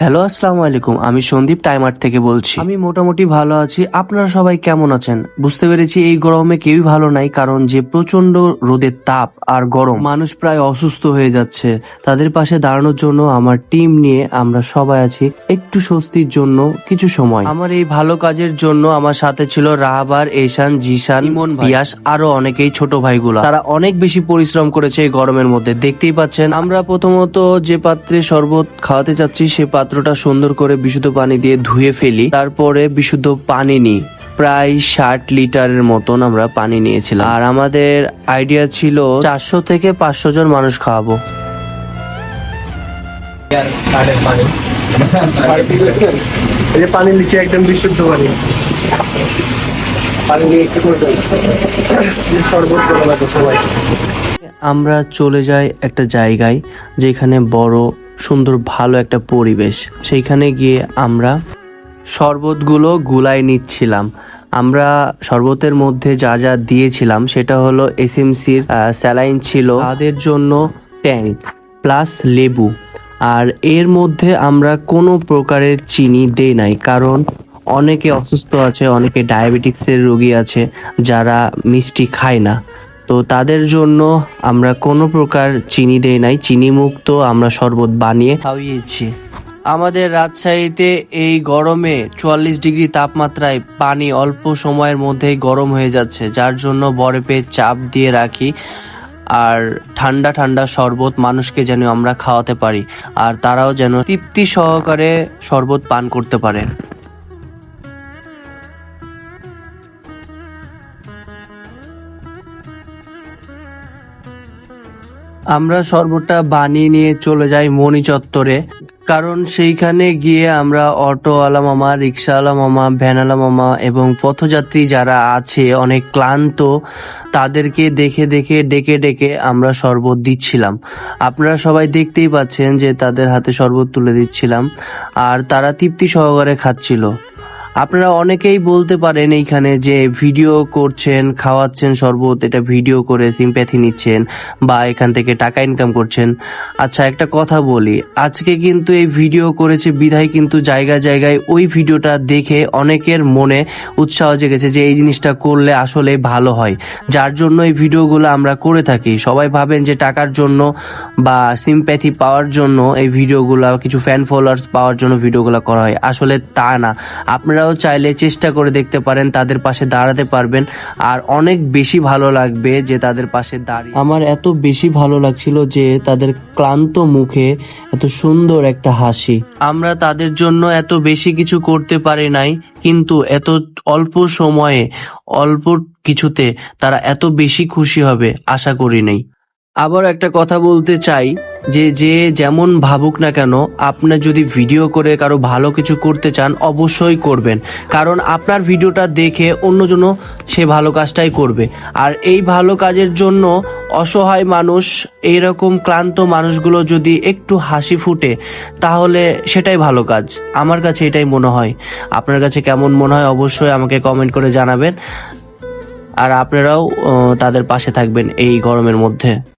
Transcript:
Hello আসসালামু আলাইকুম। আমি সন্দীপ টাইমার থেকে বলছি। আমি মোটামুটি ভালো আছি। আপনারা সবাই কেমন আছেন? বুঝতে পেরেছি এই গরমে কেউই ভালো নাই কারণ যে প্রচণ্ড রোদের তাপ আর গরম মানুষ প্রায় অসুস্থ হয়ে যাচ্ছে। তাদের পাশে দাঁড়ানোর জন্য আমার টিম নিয়ে আমরা সবাই আছি। একটু স্বস্তির জন্য কিছু সময়। আমার এই ভালো কাজের জন্য আমার সাথে ছিল রাহাবার এশান জিশান ইমন পিয়াস আরও অনেকেই ছোট ভাইগুলা। তারা অনেক বেশি পরিশ্রম করেছে এই গরমের মধ্যে। দেখতেই পাচ্ছেন আমরা প্রথমত যে পাত্রে শরবত খাওয়াতে চাচ্ছি সে পাত্রটা সুন্দর করে বিশুদ্ধ পানি দিয়ে ধুয়ে ফেলি। তারপরে বিশুদ্ধ পানি নিই। প্রায় ষাট লিটারের মতন আমরা পানি নিয়েছিলাম। আর আমাদের আইডিয়া ছিল চারশো থেকে পাঁচশো জন মানুষ খাওয়াবো। পানি নিচে একদম বিশুদ্ধ পানি। পানি নিয়ে একটু করে শরবত করে সবাই। আমরা চলে যাই একটা জায়গায় যেখানে বড় সুন্দর ভালো একটা পরিবেশ। সেইখানে গিয়ে আমরা শরবতগুলো গুলাই নিচ্ছিলাম। আমরা শরবতের মধ্যে যা যা দিয়েছিলাম, সেটা হলো এসএমসির স্যালাইন ছিল, তাদের জন্য ট্যাঙ্ক প্লাস লেবু। আর এর মধ্যে আমরা কোনো প্রকারের চিনি দেই নাই, কারণ অনেকে অসুস্থ আছে, অনেকে ডায়াবেটিক্সের রোগী আছে, যারা মিষ্টি খায় না। তো তাদের জন্য আমরা কোনো প্রকার চিনি দেই নাই চিনি মুক্ত আমরা শরবত বানিয়ে খাওয়িয়েছি আমাদের রাজশাহীতে এই গরমে চুয়াল্লিশ ডিগ্রি তাপমাত্রায় পানি অল্প সময়ের মধ্যেই গরম হয়ে যাচ্ছে, যার জন্য বরফে চাপ দিয়ে রাখি আর ঠান্ডা ঠান্ডা শরবত মানুষকে যেন আমরা খাওয়াতে পারি আর তারাও যেন তৃপ্তি সহকারে শরবত পান করতে পারে। আমরা শরবতটা বানিয়ে নিয়ে চলে যাই মণি চত্বরে। কারণ সেইখানে গিয়ে আমরা অটোওয়ালা মামা রিক্সাওয়ালা মামা ভ্যানওয়ালা মামা এবং পথযাত্রী যারা আছে, অনেক ক্লান্ত, তাদেরকে দেখে দেখে, ডেকে ডেকে আমরা শরবত দিচ্ছিলাম। আপনারা সবাই দেখতেই পাচ্ছেন যে তাদের হাতে শরবত তুলে দিচ্ছিলাম। আর তারা তৃপ্তি সহকারে খাচ্ছিল। আপনারা অনেকেই বলতে পারেন এইখানে যে ভিডিও করছেন, খাওয়াচ্ছেন শরবত, এটা ভিডিও করে সিম্প্যাথি নিচ্ছেন বা এখান থেকে টাকা ইনকাম করছেন। আচ্ছা একটা কথা বলি, আজকে কিন্তু এই ভিডিও করেছে বিধায় কিন্তু জায়গা জায়গায় ওই ভিডিওটা দেখে অনেকের মনে উৎসাহ জেগেছে যে এই জিনিসটা করলে আসলে ভালো হয়। যার জন্য এই ভিডিওগুলো আমরা করে থাকি। সবাই ভাবেন যে টাকার জন্য বা সিম্প্যাথি পাওয়ার জন্য এই ভিডিওগুলো, কিছু ফ্যান ফলোয়ার্স পাওয়ার জন্য ভিডিওগুলো করা হয়। আসলে তা না। আপনারাও চাইলে চেষ্টা করে দেখতে পারেন তাদের পাশে দাঁড়াতে পারবেন। আর অনেক বেশি ভালো লাগবে যে তাদের পাশে দাঁড়িয়ে। আমার এত বেশি ভালো লাগছিল যে তাদের ক্লান্ত মুখে এত সুন্দর একটা হাসি। আমরা তাদের জন্য এত বেশি কিছু করতে পারি নাই কিন্তু এত অল্প সময়ে অল্প কিছুতে তারা এত বেশি খুশি হবে আশা করি নাই। আবার একটা কথা বলতে চাই। যে যে যেমন ভাবুক না কেন আপনার যদি ভিডিও করে কারও ভালো কিছু করতে চান, অবশ্যই করবেন। কারণ আপনার ভিডিওটা দেখে অন্যজন সে ভালো কাজটাই করবে। আর এই ভালো কাজের জন্য অসহায় মানুষ, এইরকম ক্লান্ত মানুষগুলো যদি একটু হাসি ফুটে, তাহলে সেটাই ভালো কাজ। আমার কাছে এটাই মনে হয়। আপনার কাছে কেমন মনে হয় অবশ্যই আমাকে কমেন্ট করে জানাবেন। আর আপনারাও তাদের পাশে থাকবেন এই গরমের মধ্যে।